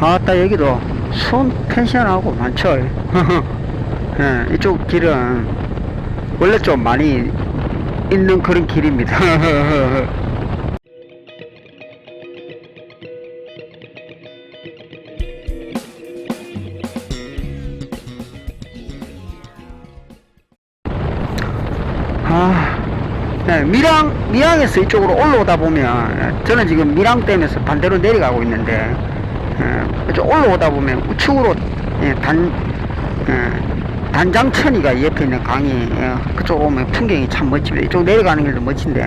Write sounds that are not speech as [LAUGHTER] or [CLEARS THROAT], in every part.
아따 여기도 순 펜션하고 많죠 예, 이쪽 길은 원래 좀 많이 있는 그런 길입니다. [LAUGHS] 아, 네, 밀양, 밀양에서 이쪽으로 올라오다 보면, 예, 저는 지금 밀양 댐에서 반대로 내려가고 있는데, 예, 이쪽 올라오다 보면 우측으로 예, 단, 예, 단장천이가 옆에 있는 강이, 예, 그쪽 오면 풍경이 참 멋집니다. 이쪽 내려가는 길도 멋진데,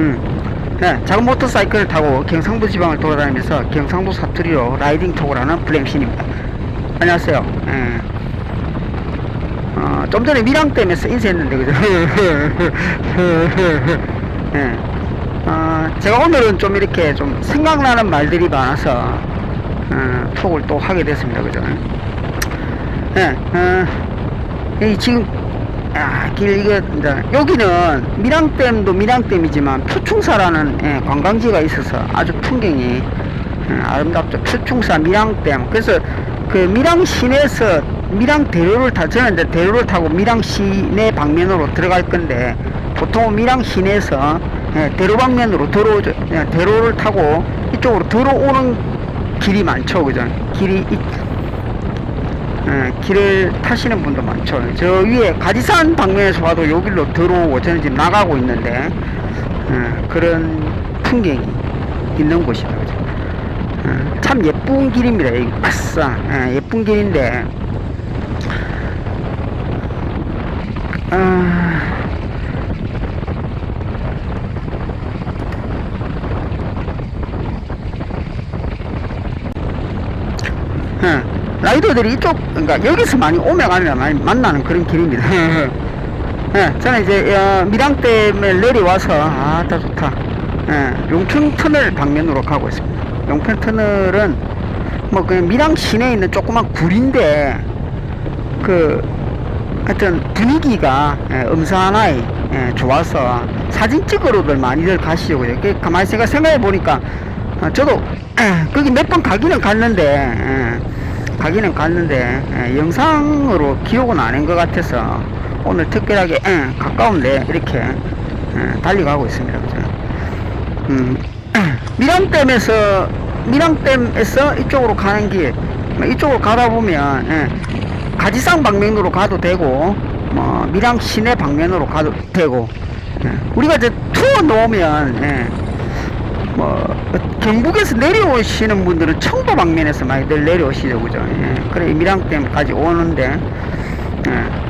음, 예, 작은 모터사이클을 타고 경상도 지방을 돌아다니면서 경상도 사투리로 라이딩 톡을 하는 블랙신입니다. 안녕하세요. 예. 어, 좀 전에 밀양댐에서 인사했는데, 그죠? [LAUGHS] 예. 어, 제가 오늘은 좀 이렇게 좀 생각나는 말들이 많아서, 어, 톡을 또 하게 됐습니다, 그죠? 예, 어, 이 지금, 아, 길, 이제, 여기는 밀양댐도 밀양댐이지만 표충사라는 예, 관광지가 있어서 아주 풍경이 예, 아름답죠. 표충사 밀양댐. 그래서 그 밀양 시내에서 밀양 대로를 타 저는 이제 대로를 타고 밀양 시내 방면으로 들어갈 건데 보통 밀양 시내에서 예, 대로 방면으로 들어오죠. 예, 대로를 타고 이쪽으로 들어오는 길이 많죠, 그죠? 길이 이, 예, 길을 타시는 분도 많죠. 저 위에 가지산 방면에서 와도 여기로 들어오고 저는 지금 나가고 있는데 예, 그런 풍경이 있는 곳이다, 그죠? 예, 참 예쁜 길입니다. 이 아싸 예, 예쁜 길인데 아, 예, 라이더들이 이쪽 그러니까 여기서 많이 오면 많이 만나는 그런 길입니다. 예, [LAUGHS] 저는 이제 어, 밀양댐에 내려와서 아따 좋다. 예, 용평 터널 방면으로 가고 있습니다. 용평 터널은 뭐 그냥 밀양 시내에 있는 조그만 굴인데 그 하여튼 분위기가 예, 음산하이 예, 좋아서 사진 찍으러들 많이들 가시고요. 그 가만히 생각 생각해 보니까 어, 저도 거기 몇 번 가기는 갔는데 예, 가기는 갔는데 예, 영상으로 안한 것 같아서 오늘 특별하게 예, 가까운데 이렇게 예, 달려가고 있습니다. 음, [CLEARS THROAT] 밀양댐에서 밀양댐에서 이쪽으로 가는 길뭐 이쪽으로 가다 보면 예, 가지산 방면으로 가도 되고 뭐 밀양 시내 방면으로 가도 되고 예, 우리가 이제 투어 놓으면 예, 뭐 경북에서 내려오시는 분들은 청도 방면에서 많이들 내려오시죠 그죠 예, 그래 밀양댐까지 오는데 예,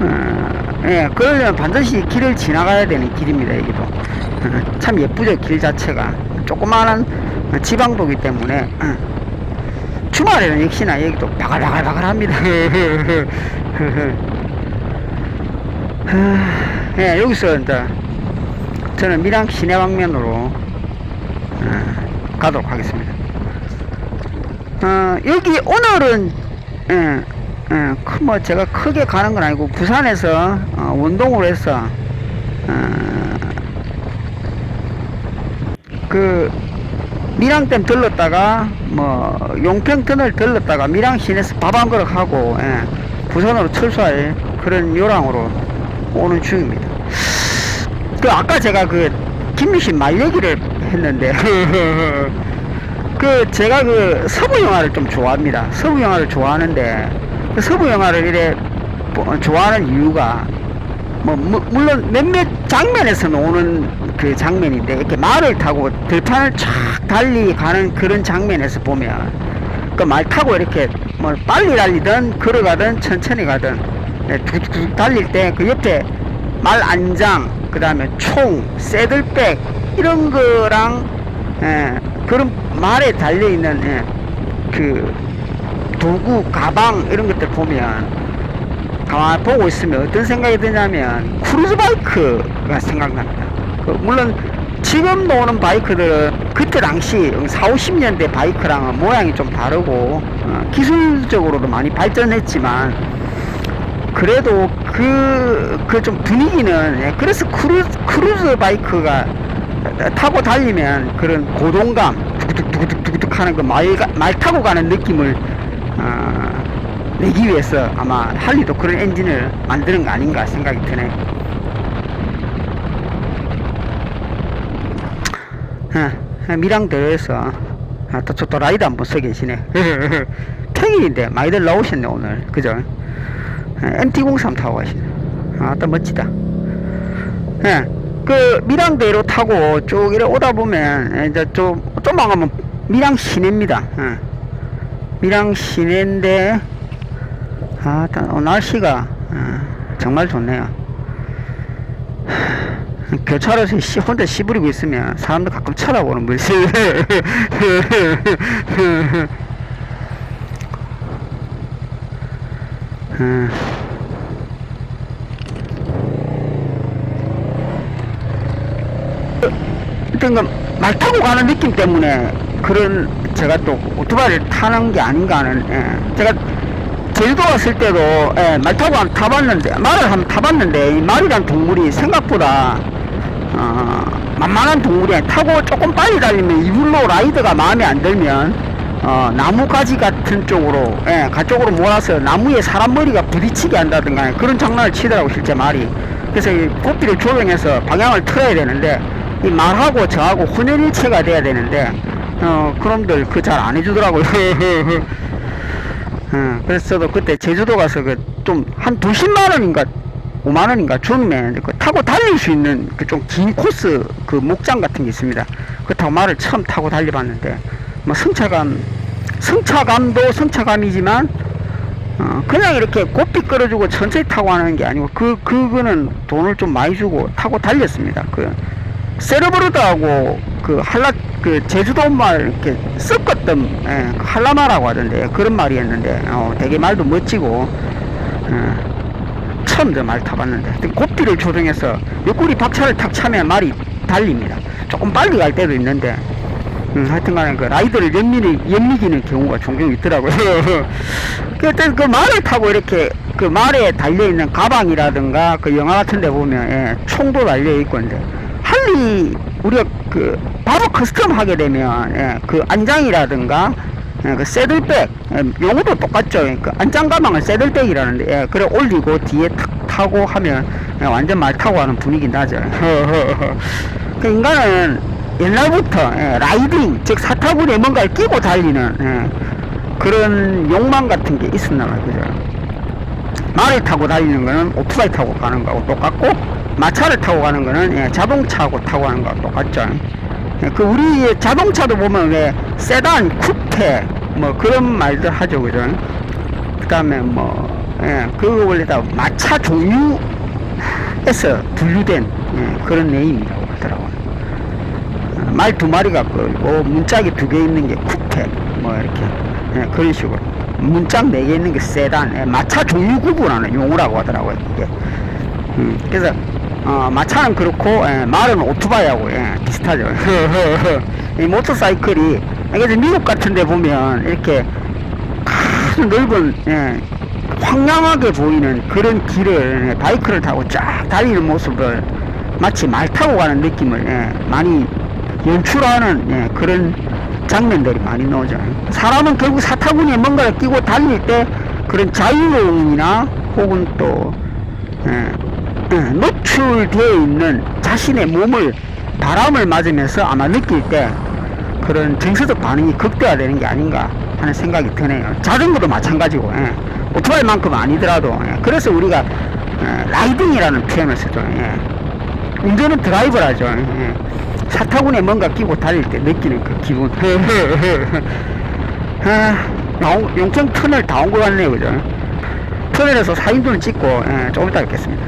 어, 예, 그러려면 반드시 길을 지나가야 되는 길입니다, 여기도. 어, [LAUGHS] 참 예쁘죠, 길 자체가. 조그마한 어, 지방도기 때문에. 어. 주말에는 역시나 여기도 바글바글바글합니다. [LAUGHS] 예, 여기서 이제 저는 밀양 시내 방면으로 어, 가도록 하겠습니다. 어, 여기 오늘은 예, 예, 크- 뭐 제가 크게 가는 건 아니고 부산에서 어, 운동을 해서 어, 그 밀양댐 들렀다가 뭐 용평 터널 들렀다가 밀양 시내에서 밥 한 그릇 하고 예, 부산으로 철수할 그런 요랑으로 오는 중입니다. 그 아까 제가 그 김유신 말 얘기를 했는데 [LAUGHS] 그 제가 그 서부 영화를 좀 좋아합니다. 서부 영화를 좋아하는데 그 서부 영화를 이래 뭐 좋아하는 이유가 뭐 무- 물론 몇몇 장면에서 나오는 그 장면인데 이렇게 말을 타고 들판을 쫙 달리 가는 그런 장면에서 보면 그 말 타고 이렇게 뭐 빨리 달리든 걸어가든 천천히 가든 예, 툭툭 달릴 때 그 옆에 말 안장 그 다음에 총 새들백 이런 거랑 예, 그런 말에 달려 있는 예, 그 도구 가방 이런 것들 보면 가만 보고 있으면 어떤 생각이 드냐면 크루즈 바이크가 생각납니다. 그 물론 지금 나오는 바이크들은 그때 당시 4, 50년대 바이크랑은 모양이 좀 다르고 어, 기술적으로도 많이 발전했지만 그래도 그 그 좀 분위기는 예, 그래서 크루즈 크루즈 바이크가 타고 달리면 그런 고동감 두구둑두구둑두구둑 하는 그 말, 말 타고 가는 느낌을 어, 내기 위해서 아마 할리도 그런 엔진을 만드는 거 아닌가 생각이 드네. 어, 미랑대에서 아, 또, 저, 또 라이드 한번 써 계시네. [LAUGHS] 평일인데 많이들 나오셨네 오늘. 그죠 MT03 타고 가시네 아또 멋지다 예, 그 밀양대로 타고 쭉 이래 오다 보면 이제 좀 좀만 가면 밀양 시내입니다. 예. 밀양 시내인데 아, 일단 어, 날씨가 어, 정말 좋네요. 교차로에서 씨 혼자 씨부리고 있으면 사람들 가끔 쳐다보는 분이 [LAUGHS] 음. 일단 그말 타고 가는 느낌 때문에 그런 제가 또 오토바이를 타는 게 아닌가 하는 예. 제가 제주도 왔을 때도 예, 말 타고 한- 타봤는데 말을 한번 타봤는데 이 말이란 동물이 생각보다 어, 만만한 동물이 아니 타고 조금 빨리 달리면 이불로 라이드가 마음에 안 들면 어, 나무가지 같은 쪽으로 예, 가쪽으로 몰아서 나무에 사람 머리가 부딪히게 한다든가 그런 장난을 치더라고 실제 말이. 그래서 이 고삐를 조정해서 방향을 틀어야 되는데 이 말하고 저하고 혼연일체가 돼야 되는데 어 그놈들 그 잘 안 해주더라고요. [LAUGHS] 어, 그래서 저도 그때 제주도 가서 그 좀 한 두십만 원인가 5만 원인가 주면 그 타고 달릴 수 있는 그 좀 긴 코스 그 목장 같은 게 있습니다. 그 타고 말을 처음 타고 달려봤는데 뭐 승차감 승차감도 승차감이지만 어, 그냥 이렇게 고삐 끌어주고 천천히 타고 하는 게 아니고 그 그거는 돈을 좀 많이 주고 타고 달렸습니다. 그 세르브르드하고 그 한라 그 제주도 말 이렇게 섞었던 예, 그 한라마라고 하던데 그런 말이었는데 어, 되게 말도 멋지고 어, 처음 저 말 타봤는데 고삐를 조정해서 옆구리 박차를 탁 차면 말이 달립니다. 조금 빨리 갈 때도 있는데 음, 하여튼간에 그 라이더를 연미는 연미기는 경우가 종종 있더라고요. [LAUGHS] 그때 그 말을 타고 이렇게 그 말에 달려 있는 가방이라든가 그 영화 같은데 보면 예, 총도 달려 있고 근데 할리 우리가 그 바로 커스텀 하게 되면 예, 그 안장이라든가 예, 그 새들백 예, 용어도 똑같죠. 그 안장 가방을 새들백이라는데 예, 그래 올리고 뒤에 탁 타고 하면 예, 완전 말 타고 하는 분위기 나죠. [LAUGHS] 그 인간은 옛날부터 예, 라이딩 즉 사타구니에 뭔가를 끼고 달리는 예, 그런 욕망 같은 게 있었나 봐요. 그죠? 말을 타고 다니는 거는 오토바이 타고 가는 거하고 똑같고 마차를 타고 가는 거는 예, 자동차하고 타고 가는 거하고 똑같죠. 예, 그 우리 자동차도 보면 왜 세단, 쿠페 뭐 그런 말들 하죠, 그죠? 그 다음에 뭐 예, 그거 원래 다 마차 종류에서 분류된 예, 그런. 어, 말 두 마리가 끌고 문짝이 두 개 있는 게 쿠페 뭐 이렇게. 예, 그런 식으로. 문짝 네 개 있는 게 세단. 예, 마차 종류 구분하는 용어라고 하더라고요 이게. 음, 그래서 어, 마차는 그렇고 예, 말은 오토바이하고 예, 비슷하죠. [LAUGHS] 이 모터사이클이 그래서 미국 같은 데 보면 이렇게 아주 넓은 예, 황량하게 보이는 그런 길을 예, 바이크를 타고 쫙 달리는 모습을 마치 말 타고 가는 느낌을 예, 많이 연출하는 예, 그런 장면들이 많이 나오죠. 사람은 결국 사타구니에 뭔가를 끼고 달릴 때 그런 자유로움이나 혹은 또 예, 예, 노출되어 있는 자신의 몸을 바람을 맞으면서 아마 느낄 때 그런 정서적 반응이 극대화되는 게 아닌가 하는 생각이 드네요. 자전거도 마찬가지고 예. 오토바이만큼 아니더라도 예. 그래서 우리가 예, 라이딩이라는 표현을 쓰죠. 예. 운전은 드라이버라죠. 예. 사타구니에 뭔가 끼고 달릴 때 느끼는 그 기분. 아, 용- 용평 터널 다 온 것 같네요, 그죠? 터널에서 사진들을 찍고 예, 조금 이따 뵙겠습니다.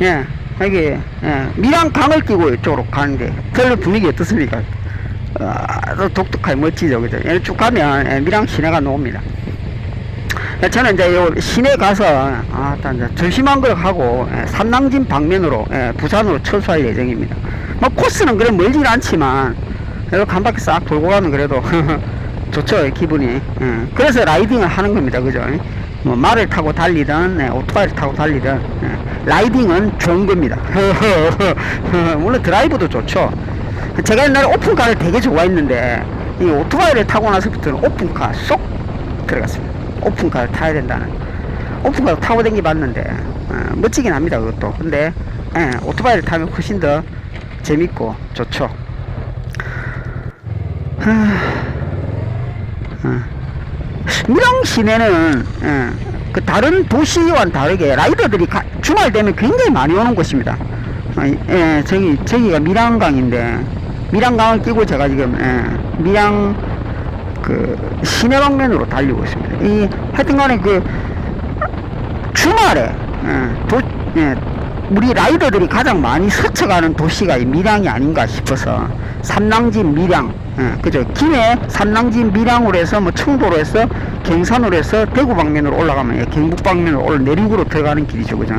예, 여기, 예, 밀양 강을 끼고 이쪽으로 가는데, 별로 분위기 어떻습니까? 아, 또 독특하게 멋지죠, 그죠? 여기 쭉 가면, 예, 밀양 시내가 나옵니다. 예, 저는 이제 요 시내 가서, 아, 딱 이제 점심한 걸 하고, 예, 삼낭진 방면으로, 예, 부산으로 철수할 예정입니다. 뭐, 코스는 그래 멀진 않지만, 이렇게 한 바퀴 싹 돌고 가면 그래도, [LAUGHS] 좋죠, 기분이. 예, 그래서 라이딩을 하는 겁니다, 그죠? 뭐, 말을 타고 달리든, 예, 오토바이를 타고 달리든, 예, 라이딩은 좋은 겁니다. [LAUGHS] 물론 드라이브도 좋죠. 제가 옛날에 오픈카를 되게 좋아했는데, 이 오토바이를 타고 나서부터는 오픈카 쏙 들어갔습니다. 오픈카를 타야 된다는. 오픈카 타고 댕기 봤는데, 어, 멋지긴 합니다, 그것도. 근데, 예, 오토바이를 타면 훨씬 더 재밌고, 좋죠. 하, 어. 밀양 시내는, 예, 그 다른 도시와는 다르게 라이더들이 가- 주말 되면 굉장히 많이 오는 곳입니다. 어, 예, 저기, 저기가 밀양강인데, 밀양강을 끼고 제가 지금, 예, 밀양, 그, 시내 방면으로 달리고 있습니다. 이, 하여튼 간에 그, 주말에, 예, 도, 예, 우리 라이더들이 가장 많이 스쳐가는 도시가 이 밀양이 아닌가 싶어서, 삼낭진 밀양, 예, 그죠. 김해 삼낭진 밀양으로 해서 뭐 청도로 해서 경산으로 해서 대구 방면으로 올라가면 예, 경북 방면으로 올 내륙으로 들어가는 길이죠, 그죠.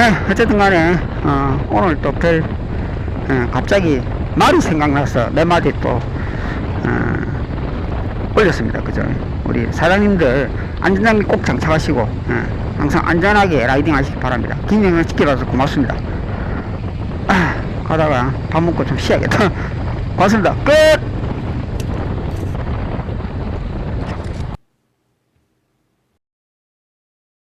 예, 어쨌든 간에, 어, 오늘 또 별, 예, 갑자기 말이 생각나서 내 말이 또, 어, 올렸습니다. 그죠? 우리 사장님들 안전장비 꼭 장착하시고, 예, 항상 안전하게 라이딩 하시기 바랍니다. 긴장을 지켜줘서 고맙습니다. 아, 가다가 밥 먹고 좀 쉬어야겠다. [LAUGHS] 고맙습니다. 끝!